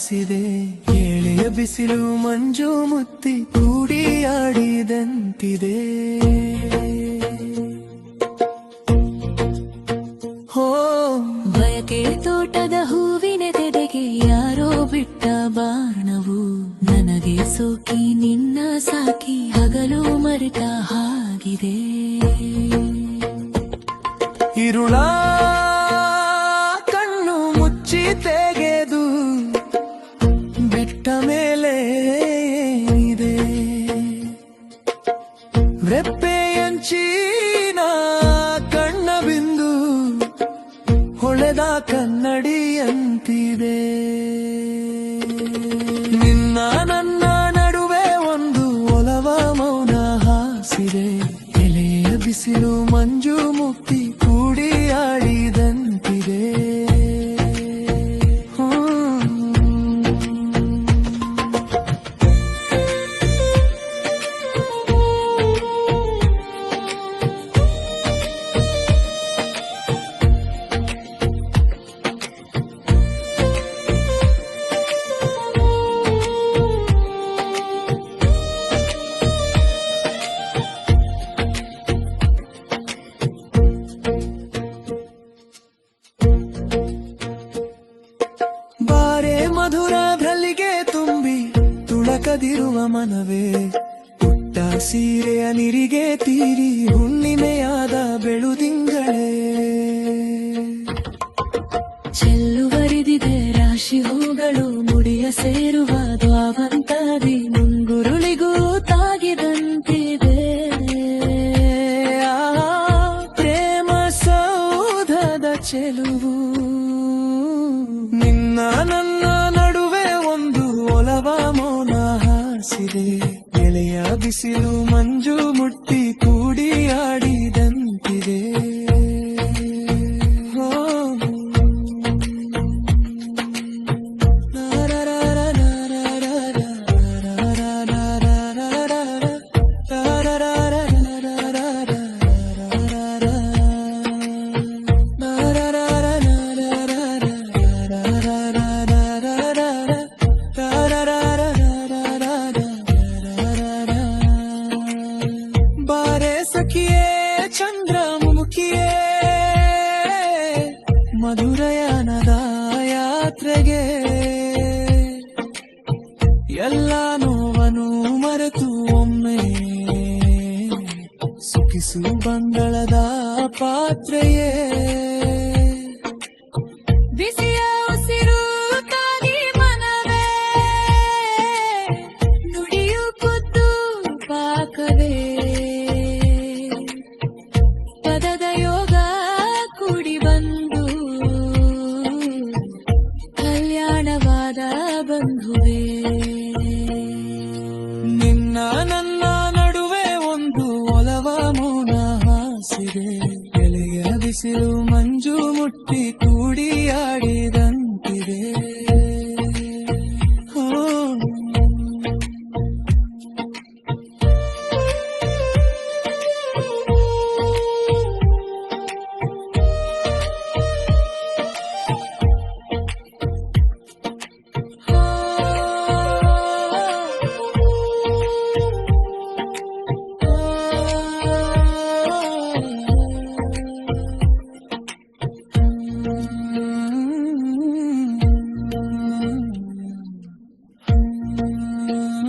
ಕಾಣಿಸಿದೆ ಎಳೆಯ ಬಿಸಿಲು ಮಂಜು ಮುತ್ತಿ ಕೂಡಿಯಾಡಿದಂತಿದೆ ಹೋ. ಬಯಕೆ ತೋಟದ ಹೂವಿನ ತೆರೆಗೆ ಯಾರೋ ಬಿಟ್ಟ ಬಾಣವು. ನನಗೆ ಸೋಕಿ ನಿನ್ನ ಸಾಕಿ ಹಗಲು ಮರೆತ ಹಾಗಿದೆ. ಇರುಳ ಕಣ್ಣು ಮುಚ್ಚಿತೆ. ರೆಪ್ಪೆಯಂಚಿನ ಕಣ್ಣ ಬಿಂದು ಹೊಳೆದ ಕನ್ನಡಿಯಂತಿದೆ. ನಿನ್ನ ನನ್ನ ನಡುವೆ ಒಂದು ಒಲವ ಮೌನ ಹಾಸಿದೆ. ಎಲೆಯ ಬಿಸಿಲು ಮಂಜು ಮುಕ್ತಿ ಕೂಡಿ ಆಡಿದಂತಿದೆ. ತುಳಕದಿರುವ ಮನವೇ, ಪುಟ್ಟ ಸೀರೆಯ ನಿರಿಗೆ ತೀರಿ ಹುಣ್ಣಿಮೆಯಾದ ಬೆಳುದಿಂಗಳೇ ಚೆಲ್ಲುವರಿದಿದೆ ರಾಶಿ ಹೂಗಳು, ಮುಡಿಯ ಸೇರುವ ದ್ವಾವಂತಾದಿ ಮುಂಗುರುಳಿಗೂ ತಾಗಿದಂತಿದೆ. ಪ್ರೇಮ ಸೌಧದ ಚೆಲುವು ಎಲೆಯ ಬಿಸಿಲು ಸಖಿಯೇ ಚಂದ್ರ ಮುಖಿಯೇ ಮಧುರಯನದ ಯಾತ್ರೆಗೆ. ಎಲ್ಲ ನೋವನು ಮರೆತು ಒಮ್ಮೆ ಸುಖಿಸು ಬಂಗಳದ ಪಾತ್ರೆಯೇ. ನಿನ್ನ ನನ್ನ ನಡುವೆ ಒಂದು ಒಲವ ಮೌನ ಹಾಸಿದೆ. ಎಲೆಯ ಬಿಸಿಲು Bye.